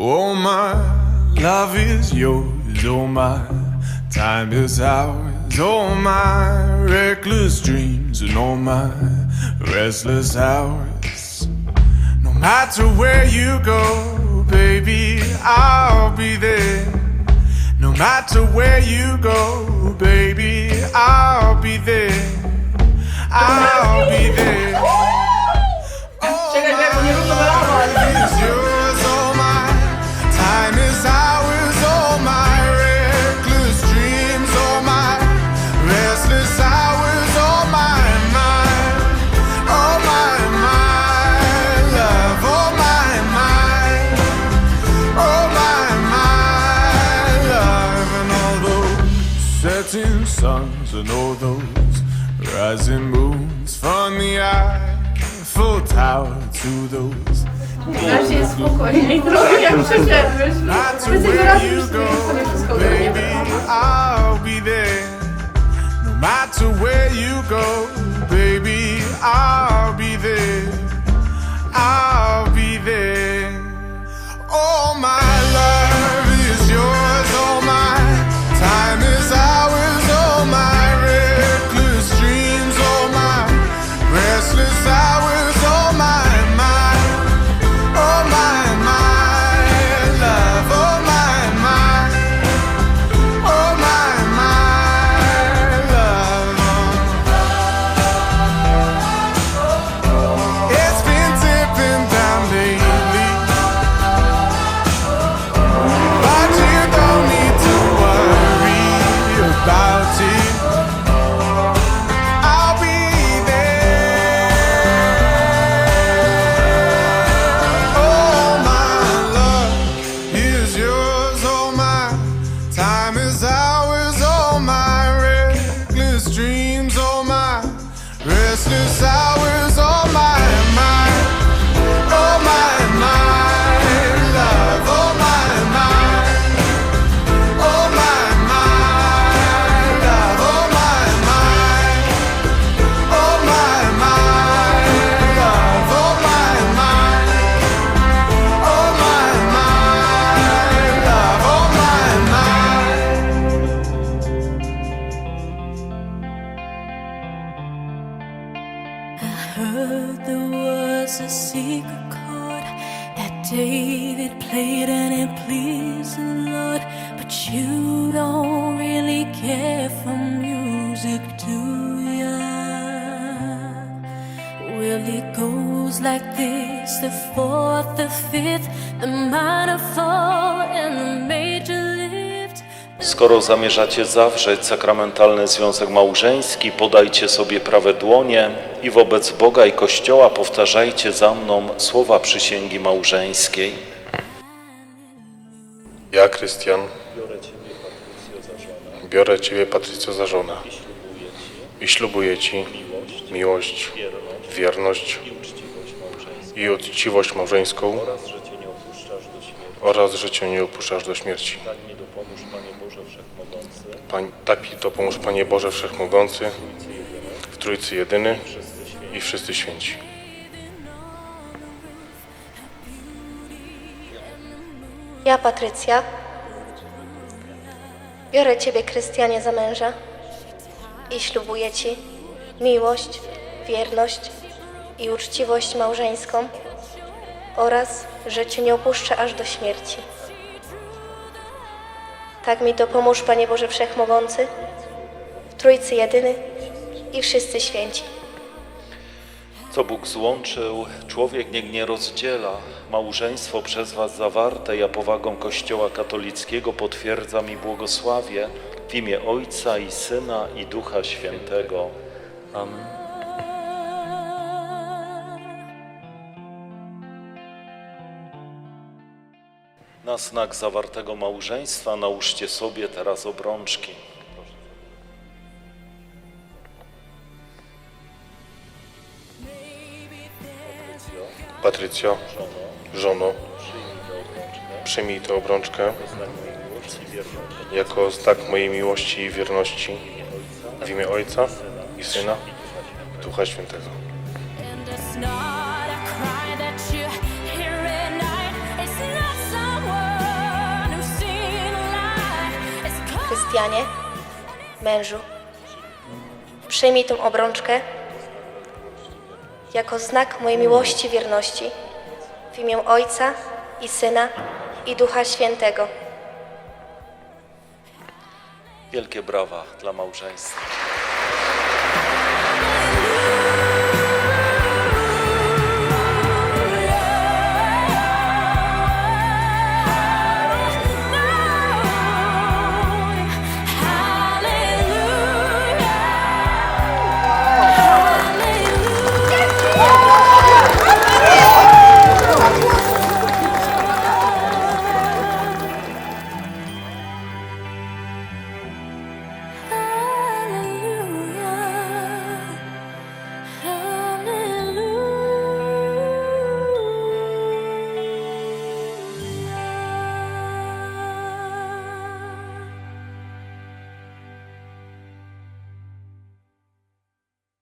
Oh, my love is yours. Oh, my time is ours. Oh, my reckless dreams and all my restless hours. No matter where you go, baby, I'll be there. No matter where you go, baby, I'll be there. Suns and all those rising moons from the Eiffel Tower to those Na się spokojniej trochę jak przeszedłeś. Już go, sobie wszystko ogarniemy. baby, I'll be there. No matter where you go, baby, dreams. Oh, my restless hours. Was a secret chord that David played and it pleased the Lord. But you don't really care for music, do ya? Well, it goes like this the fourth, the fifth, the minor fall, and the major. Skoro zamierzacie zawrzeć sakramentalny związek małżeński, podajcie sobie prawe dłonie i wobec Boga i Kościoła powtarzajcie za mną słowa przysięgi małżeńskiej. Ja, Krystian, biorę Ciebie, Patrycjo, za żonę i ślubuję Ci miłość, wierność i uczciwość małżeńską że Cię nie opuszczasz do śmierci. Pań, tak mi to pomóż Panie Boże Wszechmogący, w Trójcy Jedyny i wszyscy święci. Ja, Patrycja, biorę Ciebie, Krystianie, za męża i ślubuję Ci miłość, wierność i uczciwość małżeńską oraz, że Cię nie opuszczę aż do śmierci. Tak mi dopomóż, Panie Boże Wszechmogący, w Trójcy Jedyny i wszyscy święci. Co Bóg złączył, człowiek niech nie rozdziela. Małżeństwo przez Was zawarte, ja powagą Kościoła katolickiego potwierdzam i błogosławię w imię Ojca i Syna i Ducha Świętego. Amen. Na znak zawartego małżeństwa nałóżcie sobie teraz obrączki. Patrycjo, żono, przyjmij tę obrączkę. Jako znak mojej miłości i wierności. W imię Ojca i Syna i Ducha Świętego. Krystianie, mężu, przyjmij tę obrączkę jako znak mojej miłości wierności w imię Ojca i Syna i Ducha Świętego. Wielkie brawa dla małżeństwa.